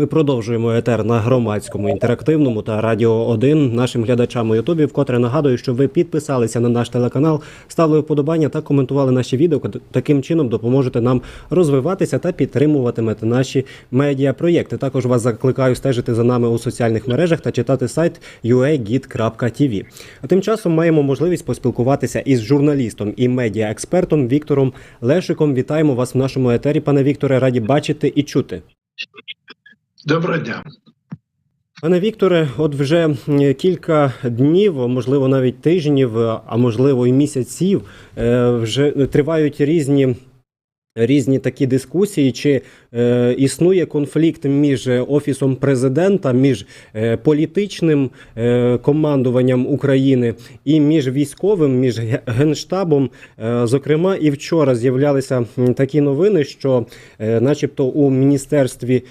Ми продовжуємо етер на громадському інтерактивному та радіо 1 нашим глядачам у Ютубі. Вкотре нагадую, що ви підписалися на наш телеканал, ставили вподобання та коментували наші відео. Таким чином допоможете нам розвиватися та підтримуватимете наші медіапроєкти. Також вас закликаю стежити за нами у соціальних мережах та читати сайт uagit.tv. А тим часом маємо можливість поспілкуватися із журналістом і медіаекспертом Віктором Лешиком. Вітаємо вас в нашому етері, пане Вікторе. Раді бачити і чути. Доброго дня. Пане Вікторе, от вже кілька днів, можливо, навіть тижнів, а можливо і місяців, е, вже тривають різні. Різні такі дискусії, чи е, існує конфлікт між офісом президента, між е, політичним е, командуванням України і між військовим, між генштабом. Е, зокрема, і вчора з'являлися такі новини, що, е, начебто, у міністерстві е,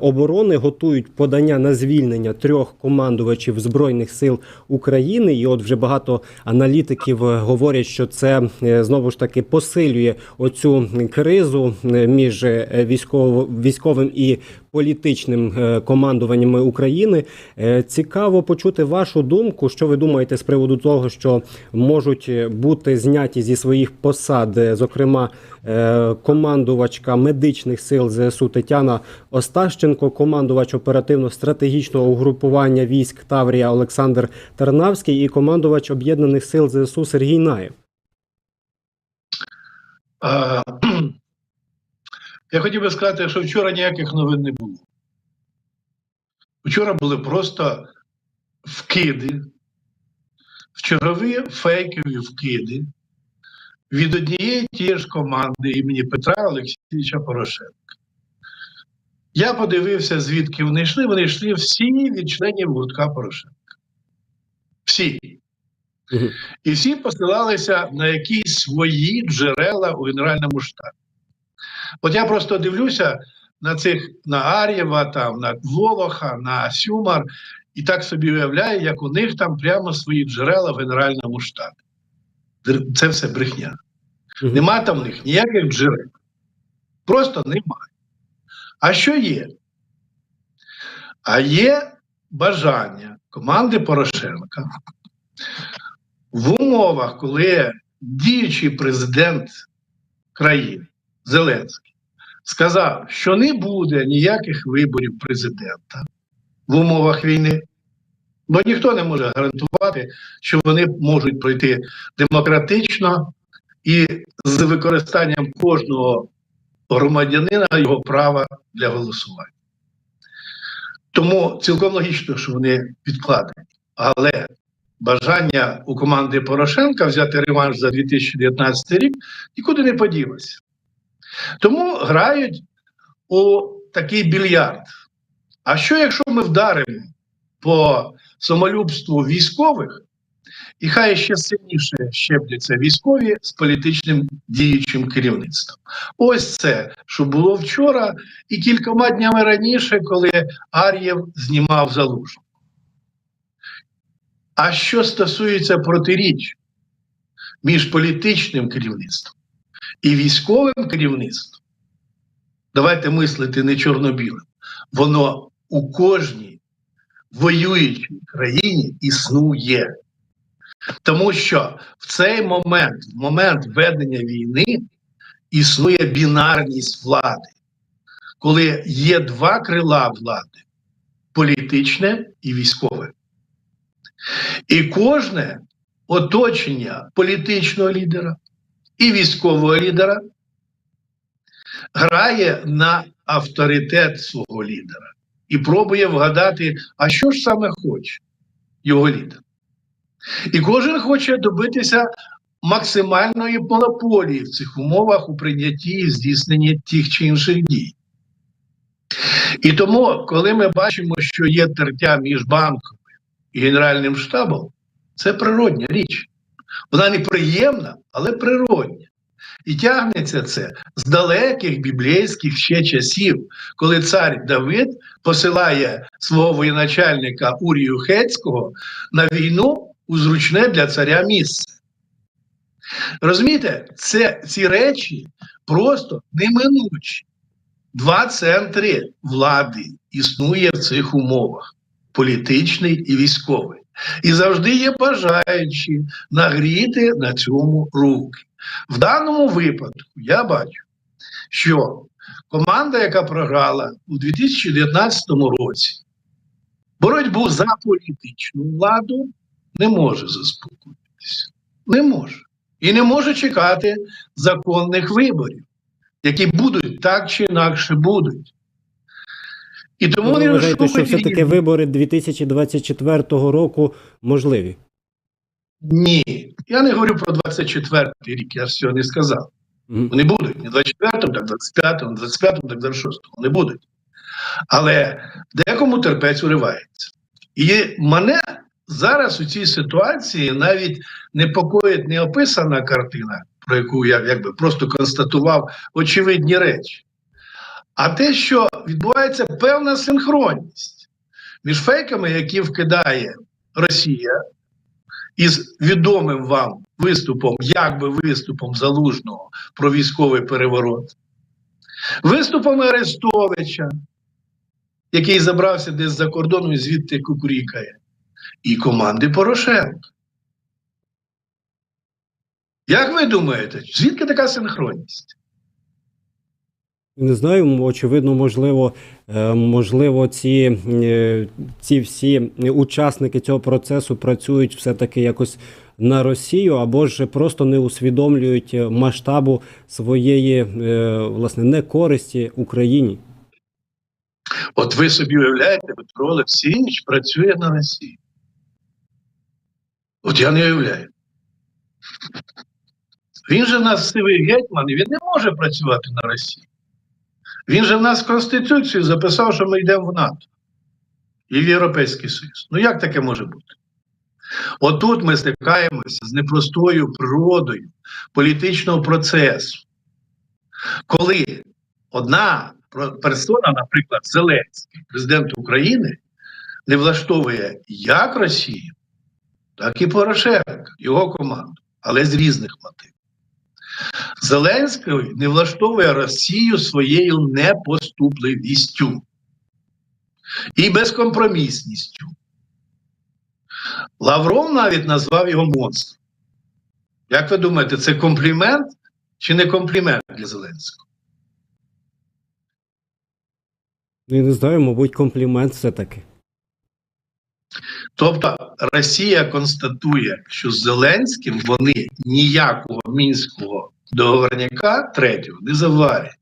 оборони готують подання на звільнення трьох командувачів збройних сил України. І от вже багато аналітиків е, говорять, що це е, знову ж таки посилює оцю кризу е, між е, військово військовим і політичним е, командуваннями України. Е, Цікаво почути вашу думку. Що ви думаєте з приводу того, що можуть е, бути зняті зі своїх посад, зокрема командувачка медичних сил ЗСУ Тетяна Остащенко, командувач оперативно-стратегічного угрупування військ Таврія Олександр Тарнавський і командувач об'єднаних сил ЗСУ Сергій Наєв. Я хотів би сказати, що вчора ніяких новин не було. Вчора були просто вкиди, вчорові фейкові вкиди від однієї тієї ж команди імені Петра Олексійовича Порошенка. Я подивився, звідки вони йшли. Вони йшли всі від членів гуртка Порошенка. Всі. І всі посилалися на якісь свої джерела у Генеральному штабі. От я просто дивлюся на цих на Ар'єва, там, на Волоха, на Сюмар, і так собі уявляю, як у них там прямо свої джерела в Генеральному штабі. Це все брехня. Нема там в них ніяких джерел. Просто немає. А що є? А є бажання команди Порошенка в умовах, коли діючий президент країни Зеленський сказав, що не буде ніяких виборів президента в умовах війни, бо ніхто не може гарантувати, що вони можуть пройти демократично і з використанням кожного громадянина його права для голосування. Тому цілком логічно, що вони відкладені. Але бажання у команди Порошенка взяти реванш за 2019 рік нікуди не поділося. Тому грають у такий більярд. А що, якщо ми вдаримо по самолюбству військових, і хай ще сильніше щепляться військові з політичним діючим керівництвом? Ось це, що було вчора, і кількома днями раніше, коли Ар'єв знімав залужну. А що стосується протиріч між політичним керівництвом і військовим керівництвом, давайте мислити не чорно-білим, воно у кожній воюючій країні існує. Тому що в цей момент, в момент ведення війни, існує бінарність влади, коли є два крила влади політичне і військове. І кожне оточення політичного лідера і військового лідера грає на авторитет свого лідера і пробує вгадати, а що ж саме хоче його лідер. І кожен хоче добитися максимальної монополії в цих умовах у прийнятті і здійсненні тих чи інших дій. І тому, коли ми бачимо, що є тертя між банком і Генеральним штабом, це природня річ. Вона неприємна, але природня. І тягнеться це з далеких біблійських ще часів, коли цар Давид посилає свого воєначальника Урію Хецького на війну у зручне для царя місце. Розумієте, це, ці речі просто неминучі. два центри влади існує в цих умовах: політичний і військовий. І завжди є бажаючі нагріти на цьому руки. В даному випадку я бачу, що команда, яка програла у 2019 році, боротьбу за політичну владу не може заспокоїтися. Не може. І не може чекати законних виборів, які будуть так чи інакше будуть. І тому вони вважаєте, що все-таки вибори 2024 року можливі? Ні. Я не говорю про 24 рік, я ж цього не сказав. Мгм. Вони будуть не 24-му, так 25-му, 25-му, так 26-му. Вони будуть. Але декому терпець уривається. І мене зараз у цій ситуації навіть непокоїть не описана картина, про яку я якби просто констатував очевидні речі. А те, що відбувається певна синхронність між фейками, які вкидає Росія, із відомим вам виступом, якби виступом Залужного про військовий переворот, виступом Арестовича, який забрався десь за кордоном і звідти кукурікає, і команди Порошенка. Як ви думаєте, звідки така синхронність? Не знаю, очевидно, можливо, е, можливо, ці, е, ці всі учасники цього процесу працюють все-таки якось на Росію, або ж просто не усвідомлюють масштабу своєї е, власне некористі Україні. От ви собі уявляєте, Петро Олексійович працює на Росії. От я не уявляю. Він же в нас сивий гетьман, і він не може працювати на Росії. Він же в нас в Конституцію записав, що ми йдемо в НАТО і в Європейський Союз. Ну як таке може бути? Отут ми стикаємося з непростою природою політичного процесу, коли одна персона, наприклад, Зеленський, президент України, не влаштовує як Росію, так і Порошенка, його команду, але з різних мотивів. Зеленський не влаштовує Росію своєю непоступливістю і безкомпромісністю. Лавров навіть назвав його монстром. Як ви думаєте, це комплімент чи не комплімент для Зеленського? Ну, Я не знаю, мабуть, комплімент все-таки. Тобто Росія констатує, що з Зеленським вони ніякого мінського договорняка третього не заварять.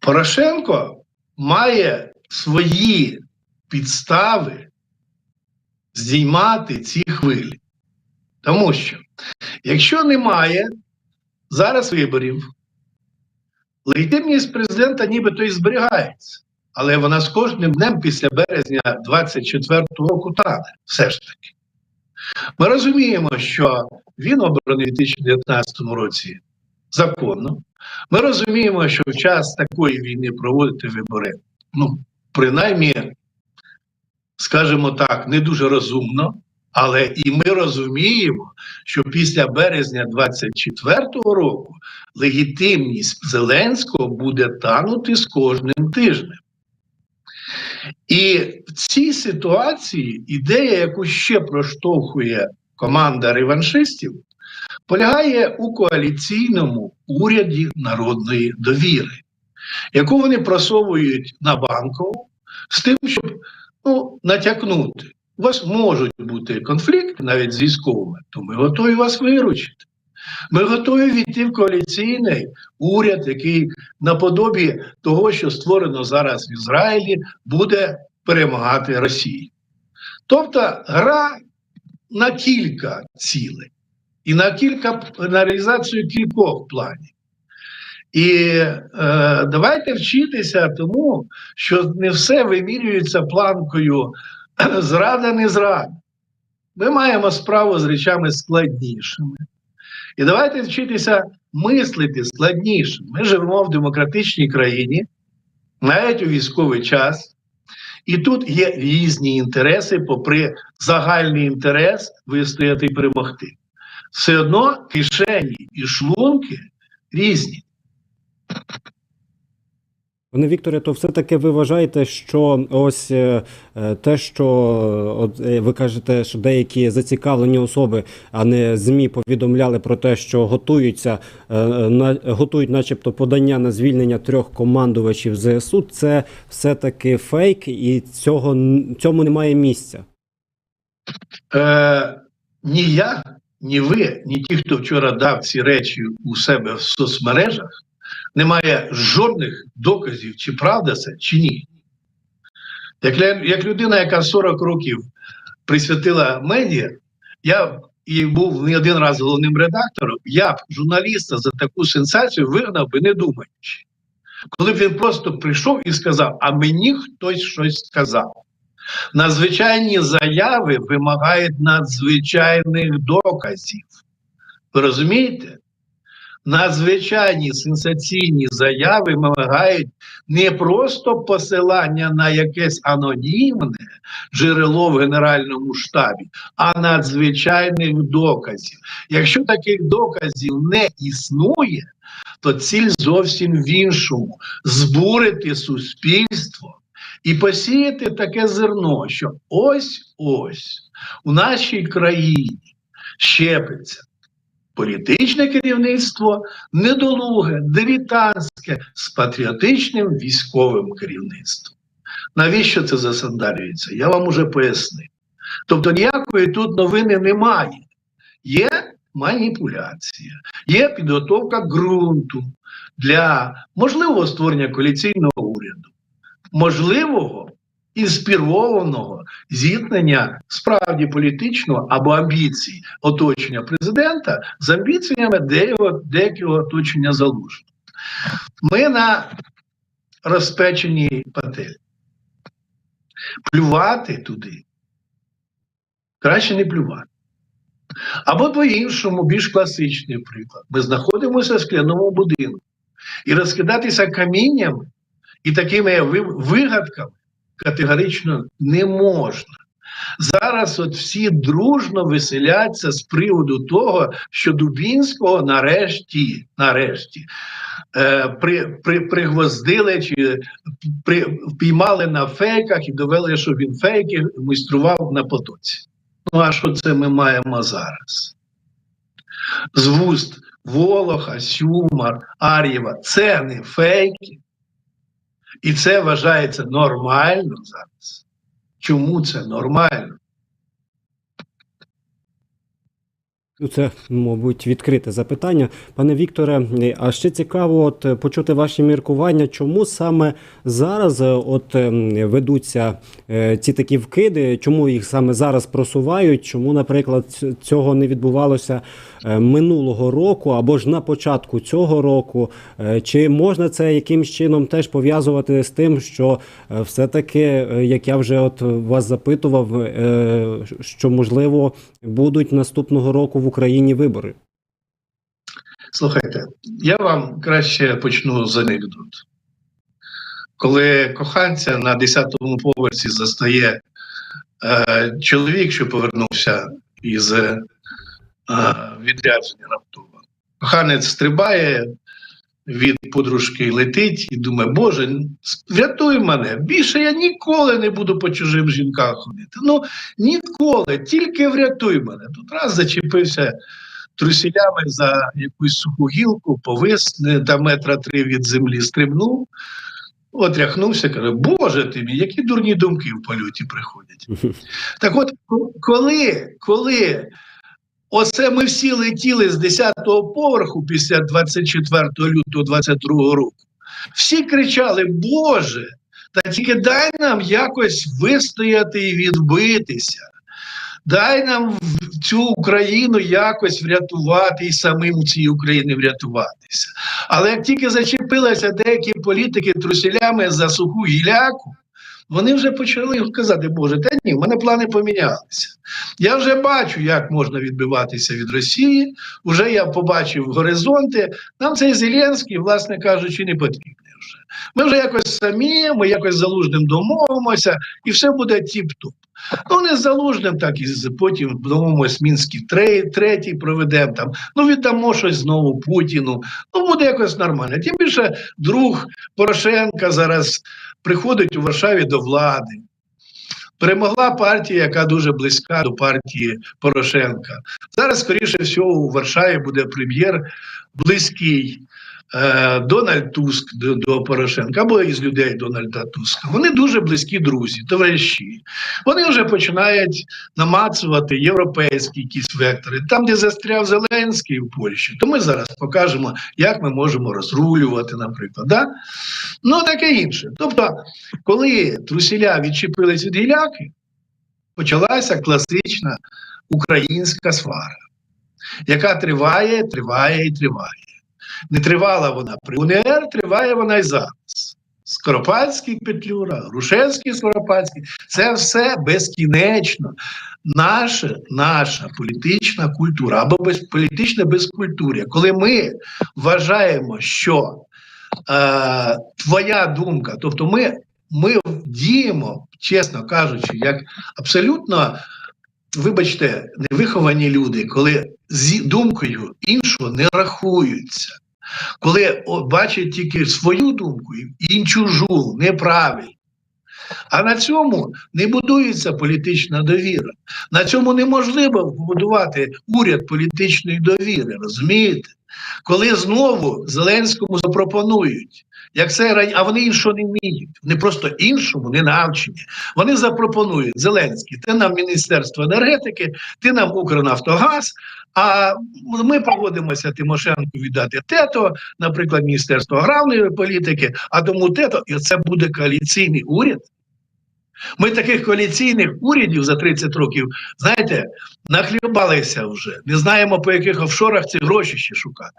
Порошенко має свої підстави здіймати ці хвилі. Тому що, якщо немає зараз виборів, легітимність президента нібито і зберігається. Але вона з кожним днем після березня 24-го року тане. Все ж таки. Ми розуміємо, що він обраний у 2019 році законно. Ми розуміємо, що в час такої війни проводити вибори, ну, принаймні, скажімо так, не дуже розумно. Але і ми розуміємо, що після березня 24-го року легітимність Зеленського буде танути з кожним тижнем. І в цій ситуації ідея, яку ще проштовхує команда реваншистів, полягає у коаліційному уряді народної довіри, яку вони просовують на банкову з тим, щоб ну, натякнути. У вас можуть бути конфлікти навіть з військовими, то ми готові вас виручити. Ми готові війти в коаліційний уряд, який наподобі того, що створено зараз в Ізраїлі, буде перемагати Росію. Тобто гра на кілька цілей і на кілька на реалізацію кількох планів. І е, давайте вчитися тому, що не все вимірюється планкою зрада, не зрада. Ми маємо справу з речами складнішими. І давайте вчитися мислити складніше. Ми живемо в демократичній країні, навіть у військовий час. І тут є різні інтереси, попри загальний інтерес вистояти і перемогти. Все одно кишені і шлунки різні. Пане Вікторе, то все-таки ви вважаєте, що ось е, е, те, що от е, ви кажете, що деякі зацікавлені особи, а не ЗМІ, повідомляли про те, що готуються на готують, начебто, подання на звільнення трьох командувачів ЗСУ. Це все-таки фейк, і цього цьому немає місця. Е, ні я, ні ви, ні ті, хто вчора дав ці речі у себе в соцмережах, немає жодних доказів, чи правда це, чи ні. Як, як людина, яка 40 років присвятила медіа, я і був не один раз головним редактором, я б журналіста за таку сенсацію вигнав би, не думаючи. Коли б він просто прийшов і сказав, а мені хтось щось сказав. Надзвичайні заяви вимагають надзвичайних доказів. Ви розумієте? Надзвичайні сенсаційні заяви вимагають не просто посилання на якесь анонімне джерело в Генеральному штабі, а надзвичайних доказів. Якщо таких доказів не існує, то ціль зовсім в іншому збурити суспільство і посіяти таке зерно, що ось ось у нашій країні щепиться політичне керівництво, недолуге, дилетантське з патріотичним військовим керівництвом. Навіщо це засандарюється? Я вам уже пояснив. Тобто ніякої тут новини немає. Є маніпуляція, є підготовка ґрунту для можливого створення коаліційного уряду можливого інспірованого зіткнення справді політичного або амбіцій оточення президента з амбіціями деякого, оточення залужного. Ми на розпеченій пательні. Плювати туди краще не плювати. Або по-іншому, більш класичний приклад. Ми знаходимося в скляному будинку і розкидатися каміннями і такими вигадками категорично не можна. Зараз от всі дружно веселяться з приводу того, що Дубінського нарешті, нарешті е, при, при, пригвоздили чи при, впіймали на фейках і довели, що він фейки майстрував на потоці. Ну а що це ми маємо зараз? З вуст Волоха, Сюмар, Ар'єва це не фейки. І це вважається нормально зараз. Чому це нормально? Ну, Це, мабуть, відкрите запитання. Пане Вікторе, а ще цікаво от, почути ваші міркування, чому саме зараз е, от, ем, ведуться е, ці такі вкиди, чому їх саме зараз просувають, чому, наприклад, цього не відбувалося е, минулого року або ж на початку цього року? Чи можна це якимсь чином теж пов'язувати з тим, що е, все-таки, е, як я вже от вас запитував, що можливо будуть наступного року в Україні вибори? Слухайте, я вам краще почну з анекдоту. Коли коханця на 10-му поверсі застає е, чоловік, що повернувся із е, відрядження раптово, коханець стрибає від подружки, летить і думає, Боже, врятуй мене, більше я ніколи не буду по чужим жінкам ходити. Ну, ніколи, тільки врятуй мене. Тут раз зачепився трусілями за якусь суху гілку, повис не до метра три від землі стрибнув, отряхнувся, каже, Боже ти мій, які дурні думки в польоті приходять. Так от, коли, коли оце ми всі летіли з 10-го поверху після 24 лютого 22 року, всі кричали, Боже, та тільки дай нам якось вистояти і відбитися. Дай нам цю Україну якось врятувати і самим цій Україні врятуватися. Але як тільки зачепилися деякі політики трусілями за суху гіляку, вони вже почали казати, Боже, та ні, в мене плани помінялися. Я вже бачу, як можна відбиватися від Росії. Вже я побачив горизонти. Нам цей Зеленський, власне кажучи, не потрібний вже. Ми вже якось самі, ми якось залужним домовимося, і все буде тіп-топ. Ну, не залужним, так і потім домовимось Мінський тре- третій проведемо там. Ну, віддамо щось знову Путіну. Ну, буде якось нормально. Тим більше друг Порошенка зараз приходить у Варшаві до влади. Перемогла партія, яка дуже близька до партії Порошенка. Зараз, скоріше всього, у Варшаві буде прем'єр близький Дональд Туск до, до Порошенка або із людей Дональда Туска. Вони дуже близькі друзі, товариші. Вони вже починають намацувати європейські якісь вектори. Там, де застряв Зеленський в Польщі, то ми зараз покажемо, як ми можемо розрулювати, наприклад. Да? Ну, таке інше. Тобто, коли трусіля відчепились від гіляки, почалася класична українська свара, яка триває, триває і триває. Не тривала вона при УНР, триває вона і зараз. Скоропадський Петлюра, Грушевський Скоропадський це все безкінечно. Наша, наша політична культура або без, політичне безкультур'я, коли ми вважаємо, що е, твоя думка, тобто ми, ми діємо, чесно кажучи, як абсолютно, вибачте, невиховані люди, коли з думкою іншого не рахуються. Коли бачать тільки свою думку і чужу, неправильно. А на цьому не будується політична довіра. На цьому неможливо побудувати уряд політичної довіри, розумієте? Коли знову Зеленському запропонують, як це а вони іншого не вміють, вони просто іншому не навчені. Вони запропонують Зеленський, ти нам Міністерство енергетики, ти нам Укрнафтогаз. А ми погодимося Тимошенку віддати тето, наприклад, Міністерство аграрної політики, а тому тето, і це буде коаліційний уряд. Ми таких коаліційних урядів за 30 років, знаєте, нахлібалися вже. Не знаємо, по яких офшорах ці гроші ще шукати.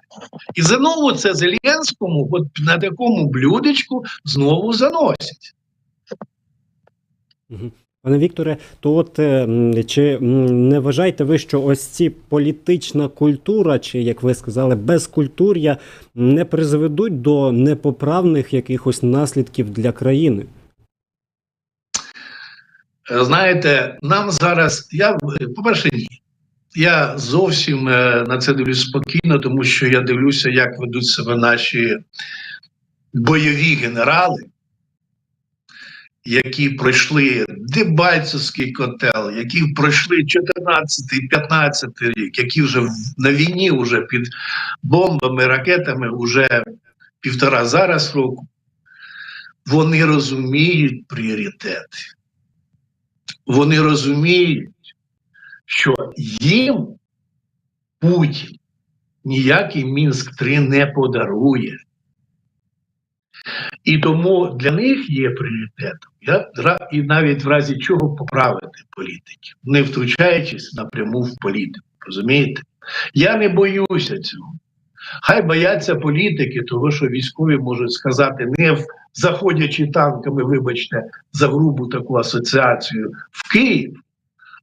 І знову це Зеленському, от на такому блюдечку знову заносять. Пане Вікторе, то от е, чи не вважаєте ви, що ось ці політична культура, чи як ви сказали, безкультур'я не призведуть до непоправних якихось наслідків для країни? Е, Знаєте, нам зараз, я, е, по-перше, ні. Я зовсім на це дивлюсь спокійно, тому що я дивлюся, як ведуть себе наші бойові генерали, які пройшли Дебальцевський котел, які пройшли 14-15 рік, які вже на війні вже під бомбами, ракетами вже півтора зараз року. Вони розуміють пріоритети вони розуміють, що їм Путін ніякий Мінськ 3 не подарує. І тому для них є пріоритетом. І навіть в разі чого поправити політиків, не втручаючись напряму в політику. Розумієте? Я не боюся цього. Хай бояться політики, того що військові можуть сказати, не в заходячи танками, вибачте, за грубу таку асоціацію в Київ,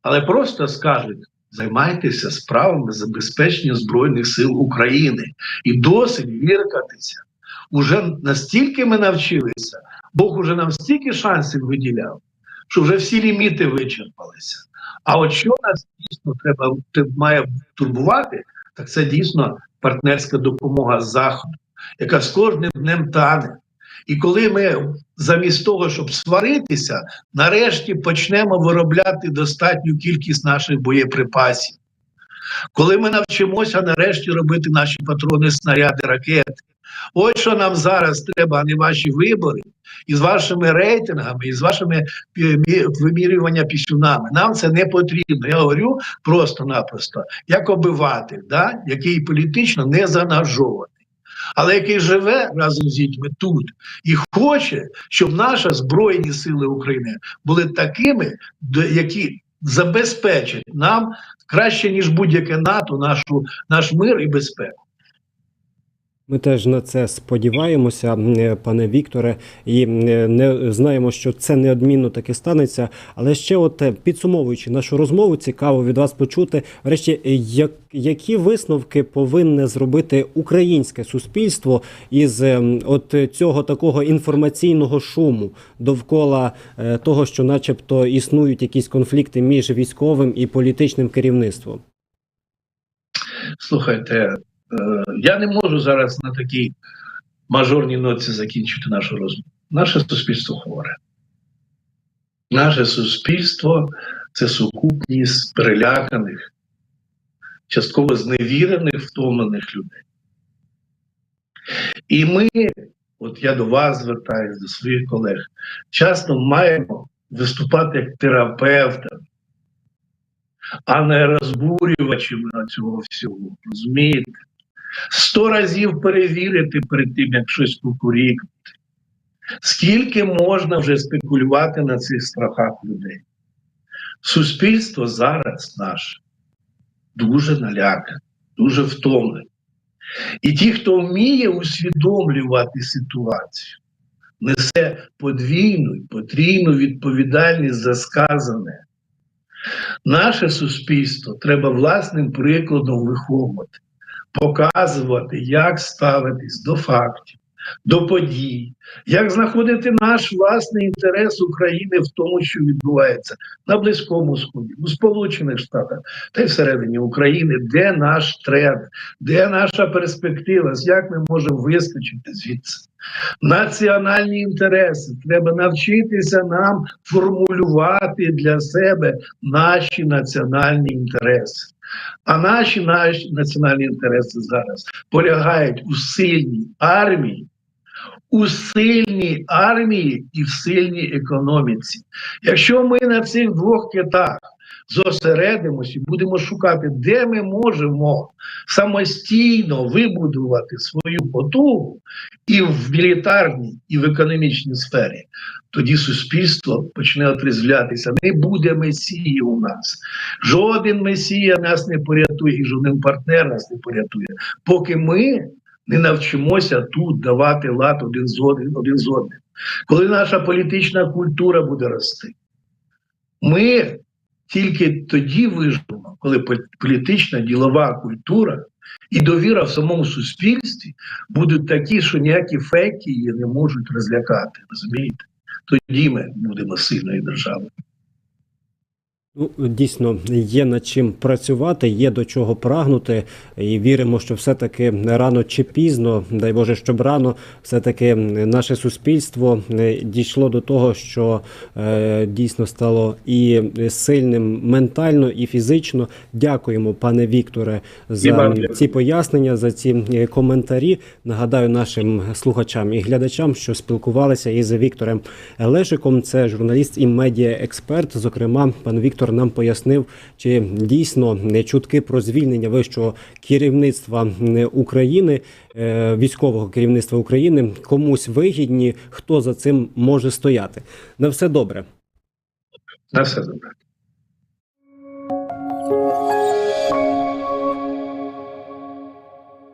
але просто скажуть: займайтеся справами забезпечення Збройних сил України і досить віркатися. Уже настільки ми навчилися, Бог уже нам стільки шансів виділяв, що вже всі ліміти вичерпалися. А от що нас дійсно треба має турбувати, так це дійсно партнерська допомога заходу, яка з кожним днем тане. І коли ми замість того, щоб сваритися, нарешті почнемо виробляти достатню кількість наших боєприпасів. Коли ми навчимося нарешті робити наші патрони, снаряди, ракети. Ось що нам зараз треба, а не ваші вибори, і з вашими рейтингами, і з вашими е, вимірювання пісюнами. Нам це не потрібно. Я говорю просто-напросто, як обиватель, да? який політично не заангажований. Але який живе разом з дітьми тут і хоче, щоб наші Збройні Сили України були такими, які забезпечать нам краще, ніж будь-яке НАТО, нашу, наш мир і безпеку. Ми теж на це сподіваємося, пане Вікторе, і не знаємо, що це неодмінно таки станеться. Але ще, от е, підсумовуючи нашу розмову, цікаво від вас почути. Врешті, е, як, які висновки повинне зробити українське суспільство із от цього такого інформаційного шуму довкола е, того, що, начебто, існують якісь конфлікти між військовим і політичним керівництвом? Слухайте, е, я не можу зараз на такій мажорній ноці закінчити нашу розмову. Наше суспільство хворе. Наше суспільство це сукупність переляканих, частково зневірених, втомлених людей. І ми, от я до вас звертаюся, до своїх колег, часто маємо виступати як терапевтами, а не розбурювачами цього всього. Розумієте? Сто разів перевірити перед тим, як щось кукурікнути. Скільки можна вже спекулювати на цих страхах людей? Суспільство зараз наше дуже налякане, дуже втомлене. І ті, хто вміє усвідомлювати ситуацію, несе подвійну і потрійну відповідальність за сказане. Наше суспільство треба власним прикладом виховувати, показувати, як ставитись до фактів, до подій, як знаходити наш власний інтерес України в тому, що відбувається на Близькому Сході, у Сполучених Штатах та й всередині України, де наш тренд, де наша перспектива, як ми можемо вискочити звідси. Національні інтереси треба навчитися нам формулювати для себе наші національні інтереси. А наші, наші національні інтереси зараз полягають у сильній армії, у сильній армії і в сильній економіці. Якщо ми на цих двох китах зосередимося і будемо шукати, де ми можемо самостійно вибудувати свою потугу і в мілітарній, і в економічній сфері, тоді суспільство почне отрезвлятися. Не буде месії у нас. Жоден месія нас не порятує, і жоден партнер нас не порятує, поки ми не навчимося тут давати лад один з одним, один з одним. Коли наша політична культура буде рости, ми тільки тоді виживемо, коли політична ділова культура і довіра в самому суспільстві будуть такі, що ніякі фейки її не можуть розлякати. Розумієте? Тоді ми будемо сильною державою. Ну, дійсно, є над чим працювати, є до чого прагнути, і віримо, що все-таки рано чи пізно, дай Боже, щоб рано, все-таки наше суспільство е, дійшло до того, що е, дійсно стало і сильним ментально, і фізично. Дякуємо, пане Вікторе, за ці пояснення, за ці е, коментарі. Нагадаю нашим слухачам і глядачам, що спілкувалися із Віктором Лешиком. Це журналіст і медіаексперт. Зокрема, пан Віктор нам пояснив, чи дійсно чутки про звільнення вищого керівництва е, України, е, військового керівництва України комусь вигідні, хто за цим може стояти. На все добре. На все добре.